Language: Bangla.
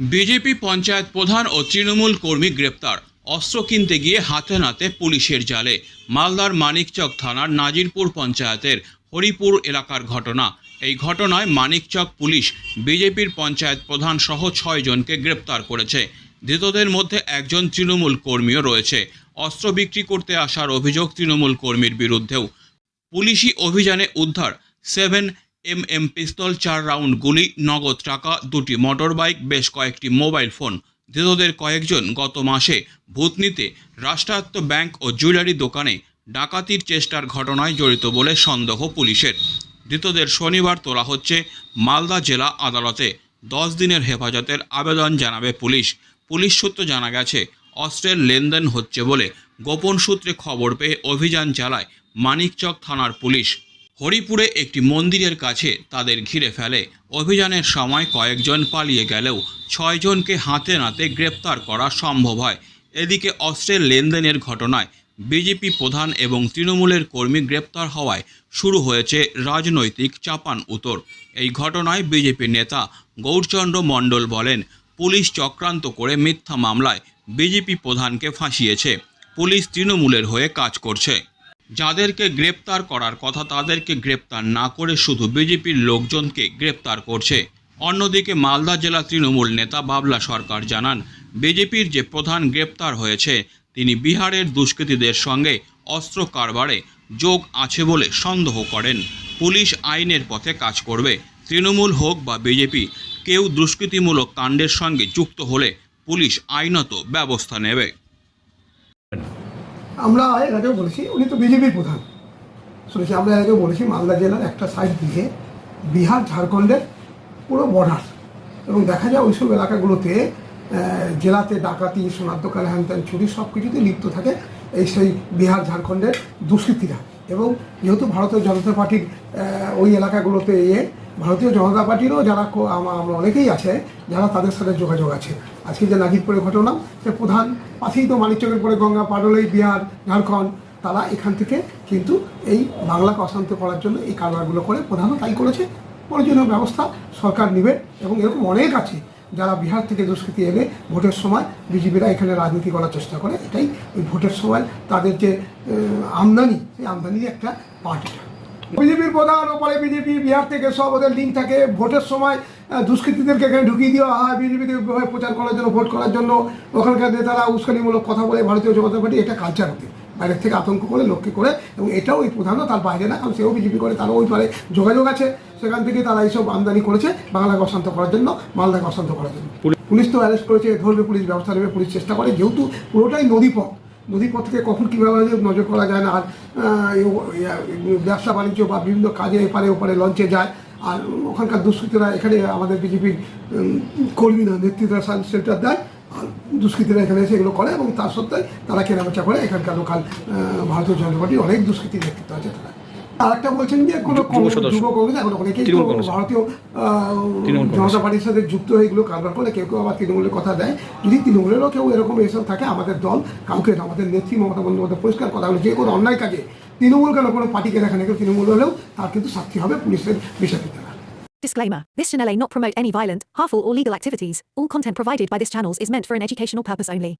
বিজেপি পঞ্চায়েত প্রধান ও তৃণমূল কর্মী গ্রেপ্তার। অস্ত্র কিনতে গিয়ে হাতে নাতে পুলিশের জালে। মালদার মানিকচক থানার নাজিরপুর পঞ্চায়েতের হরিপুর এলাকার ঘটনা। এই ঘটনায় মানিকচক পুলিশ বিজেপির পঞ্চায়েত প্রধান সহ ছয় জনকে গ্রেপ্তার করেছে। ধৃতদের মধ্যে একজন তৃণমূল কর্মীও রয়েছে। অস্ত্র বিক্রি করতে আসার অভিযোগ তৃণমূল কর্মীর বিরুদ্ধেও। পুলিশি অভিযানে উদ্ধার সেভেন এম এম পিস্তল, চার রাউন্ড গুলি, নগদ টাকা, দুটি মোটরবাইক বেশ কয়েকটি মোবাইল ফোন ধৃতদের কয়েকজন গত মাসে ভূতনিতে রাষ্ট্রায়ত্ত ব্যাংক ও জুয়েলারি দোকানে ডাকাতির চেষ্টার ঘটনায় জড়িত বলে সন্দেহ পুলিশের। ধৃতদের শনিবার তোলা হচ্ছে মালদা জেলা আদালতে। দশ দিনের হেফাজতের আবেদন জানাবে পুলিশ। পুলিশ সূত্র জানা গেছে, অস্ত্রের লেনদেন হচ্ছে বলে গোপন সূত্রে খবর পেয়ে অভিযান চালায় মানিকচক থানার পুলিশ। হরিপুরে একটি মন্দিরের কাছে তাদের ঘিরে ফেলে। অভিযানের সময় কয়েকজন পালিয়ে গেলেও ছয়জনকে হাতে নাতে গ্রেপ্তার করা সম্ভব হয়। এদিকে অস্ত্রের লেনদেনের ঘটনায় বিজেপি প্রধান এবং তৃণমূলের কর্মী গ্রেপ্তার হওয়ায় শুরু হয়েছে রাজনৈতিক চাপান উত্তর। এই ঘটনায় বিজেপি নেতা গৌরচন্দ্র মণ্ডল বলেন, পুলিশ চক্রান্ত করে মিথ্যা মামলায় বিজেপি প্রধানকে ফাঁসিয়েছে। পুলিশ তৃণমূলের হয়ে কাজ করছে। যাদেরকে গ্রেপ্তার করার কথা তাদেরকে গ্রেপ্তার না করে শুধু বিজেপির লোকজনকে গ্রেপ্তার করছে। অন্যদিকে মালদা জেলা তৃণমূল নেতা বাবলা সরকার জানান, বিজেপির যে প্রধান গ্রেপ্তার হয়েছে, তিনি বিহারের দুষ্কৃতীদের সঙ্গে অস্ত্র কারবারে যোগ আছে বলে সন্দেহ করেন। পুলিশ আইনের পথে কাজ করবে। তৃণমূল হোক বা বিজেপি, কেউ দুষ্কৃতিমূলক কাণ্ডের সঙ্গে যুক্ত হলে পুলিশ আইনত ব্যবস্থা নেবে। আমরা এর আগেও বলেছি, উনি তো বিজেপির প্রধান। শুনেছি, আমরা এর আগেও বলেছি, মালদা জেলার একটা সাইড দিয়ে বিহার, ঝাড়খণ্ডের পুরো বর্ডার এবং দেখা যায় ওইসব এলাকাগুলোতে জেলাতে ডাকাতি, সোনার হ্যান ত্যান, চুরি সব কিছুতে লিপ্ত থাকে এই সেই বিহার, ঝাড়খণ্ডের দুষ্কৃতীরা। এবং যেহেতু ভারতীয় জনতা পার্টির ওই এলাকাগুলোতে ইয়ে ভারতীয় জনতা পার্টিরও যারা আমরা অনেকেই আছে, যারা তাদের সাথে যোগাযোগ আছে। আজকে যে নাজিরপুরের ঘটনা, সে প্রধান পাশেই তো মানিকচকের পরে গঙ্গা পাডলেই বিহার, ঝাড়খণ্ড, তারা এখান থেকে কিন্তু এই বাংলাকে অশান্ত করার জন্য এই কারবারগুলো করে প্রধানও তাই করেছে। প্রয়োজনীয় ব্যবস্থা সরকার নেবে এবং এরকম অনেক আছে, যারা বিহার থেকে দুষ্কৃতি এলে ভোটের সময় বিজেপিরা এখানে রাজনীতি করার চেষ্টা করে। এটাই ওই ভোটের সময় তাদের যে আমদানি, সেই আমদানির একটা পার্ট এটা। বিজেপির প্রধান ওপরে বিজেপি বিহার থেকে সব ওদের লিঙ্ক থাকে। ভোটের সময় দুষ্কৃতীদেরকে এখানে ঢুকিয়ে দেওয়া হয়। বিজেপিতে প্রচার করার জন্য ভোট করার জন্য। ওখানকার নেতারা উস্কানিমূলক কথা বলে ভারতীয় জনতা পার্টি এটা কালচার হতে বাইরের থেকে আতঙ্ক করে লক্ষ্য করে এবং এটাও ওই প্রধানও তার বাইরে না কারণ সেও বিজেপি করে তারও ওই পারে যোগাযোগ আছে। সেখান থেকে তারা এইসব আমদানি করেছে বাংলাকে অশান্ত করার জন্য মালদাকে অশান্ত করার জন্য। পুলিশ তো অ্যারেস্ট করেছে ধরবে পুলিশ ব্যবস্থা নেবে পুলিশ চেষ্টা করে যেহেতু পুরোটাই নদীপথ। নদীপথ থেকে কখন কীভাবে নজর করা যায় না, আর ব্যবসা বাণিজ্য বা বিভিন্ন কাজে এপারে ওপারে লঞ্চে যায়, আর ওখানকার দুষ্কৃতীরা এখানে আমাদের বিজেপির কর্মীরা নেতৃত্ব সেন্টার দেয়, আর দুষ্কৃতীরা এখানে এসে এগুলো করে এবং তার সত্ত্বে তারা কেনাবেচা করে এখানকার লোকাল ভারতীয় জনতা অনেক দুষ্কৃতির নেতৃত্ব আছে তারা। আর একটা বলছেন যে কোনো যুব কংগ্রেস এখন অনেকেই। ভারতীয়। জনতা পার্টির সাথে যুক্ত হয়ে এগুলো কারবার করে কেউ কেউ আবার তৃণমূলের কথা দেয় যদি তৃণমূলেরও কেউ এরকম এসব থাকে আমাদের দল কাউকে আমাদের নেত্রী মমতা বন্দ্যোপাধ্যায় পরিষ্কার কথা হলো যে কোনো অন্যায় কাজে তৃণমূল কেন কোনো পার্টিকে দেখা নেই তৃণমূল হলেও তার কিন্তু শাস্তি হবে পুলিশের না Disclaimer This channel may not promote any violent, harmful, or legal activities. All content provided by this channel is meant for an educational purpose only.